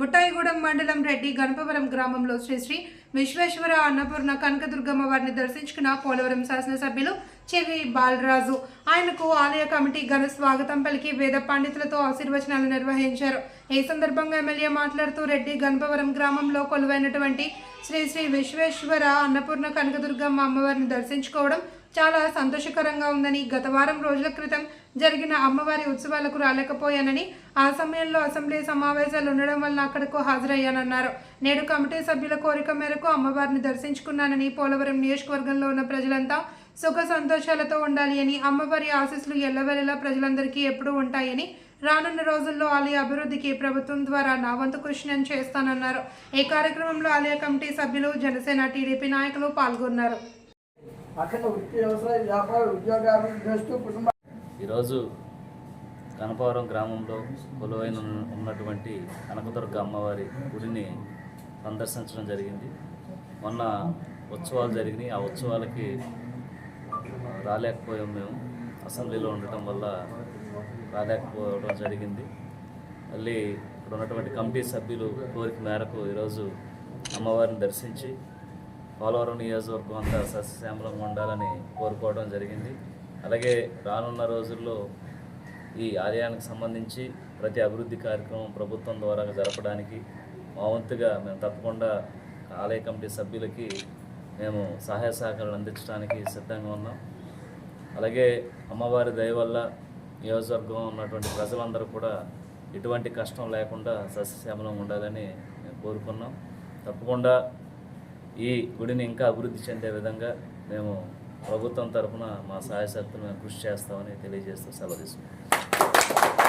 బుట్టాయిగూడెం మండలం రెడ్డి గణపవరం గ్రామంలో శ్రీ శ్రీ విశ్వేశ్వర అన్నపూర్ణ కనకదుర్గమ్మ వారిని దర్శించుకున్న పోలవరం శాసనసభ్యులు చెవి బాలరాజు. ఆయనకు ఆలయ కమిటీ ఘన స్వాగతం పలికి వేద పండితులతో ఆశీర్వచనాలు నిర్వహించారు. ఈ సందర్భంగా ఎమ్మెల్యే మాట్లాడుతూ రెడ్డి గణపవరం గ్రామంలో కొలువైనటువంటి శ్రీ శ్రీ విశ్వేశ్వర అన్నపూర్ణ కనకదుర్గమ్మ అమ్మవారిని దర్శించుకోవడం చాలా సంతోషకరంగా ఉందని గత వారం రోజుల క్రితం జరిగిన అమ్మవారి ఉత్సవాలకు రాలేకపోయానని ఆ సమయంలో అసెంబ్లీ సమావేశాలు ఉండడం వల్ల అక్కడకు హాజరయ్యానన్నారు. నేడు కమిటీ సభ్యుల కోరిక మేరకు అమ్మవారిని దర్శించుకున్నానని పోలవరం నియోజకవర్గంలో ఉన్న ప్రజలంతా సుఖ సంతోషాలతో ఉండాలి అని అమ్మవారి ఆశీస్సులు ఎల్లవెల్లలా ప్రజలందరికీ ఎప్పుడూ ఉంటాయని రానున్న రోజుల్లో ఆలయ అభివృద్ధికి ప్రభుత్వం ద్వారా నా వంతు కృషి నేను చేస్తానన్నారు. ఈ కార్యక్రమంలో ఆలయ కమిటీ సభ్యులు జనసేన టీడీపీ నాయకులు పాల్గొన్నారు. అఖండ వృత్తి వ్యవసాయ వ్యాపార ఉద్యోగాభివృద్ధి చేస్తూ కుటుంబ ఈరోజు కనపవరం గ్రామంలో కొలువైన ఉన్నటువంటి కనకదుర్గ అమ్మవారి గుడిని సందర్శించడం జరిగింది. మొన్న ఉత్సవాలు జరిగినాయి. ఆ ఉత్సవాలకి రాలేకపోయాం మేము. అసెంబ్లీలో ఉండటం వల్ల రాలేకపోవడం జరిగింది. మళ్ళీ ఇక్కడ ఉన్నటువంటి కమిటీ సభ్యులు కోరిక మేరకు ఈరోజు అమ్మవారిని దర్శించి పోలవరం నియోజకవర్గం అంతా సస్యశ్యామలంగా ఉండాలని కోరుకోవడం జరిగింది. అలాగే రానున్న రోజుల్లో ఈ ఆలయానికి సంబంధించి ప్రతి అభివృద్ధి కార్యక్రమం ప్రభుత్వం ద్వారా జరపడానికి మా వంతుగా మేము తప్పకుండా ఆలయ కమిటీ సభ్యులకి మేము సహాయ సహకారాలు అందించడానికి సిద్ధంగా ఉన్నాం. అలాగే అమ్మవారి దయ వల్ల నియోజకవర్గం ఉన్నటువంటి ప్రజలందరూ కూడా ఎటువంటి కష్టం లేకుండా సస్యశ్యామలం ఉండాలని మేము కోరుకున్నాం. తప్పకుండా ఈ గుడిని ఇంకా అభివృద్ధి చెందే విధంగా మేము ప్రభుత్వం తరఫున మా సహాయ శక్తులు మేము కృషి చేస్తామని తెలియజేస్తూ సెలవు తీసుకుంటాం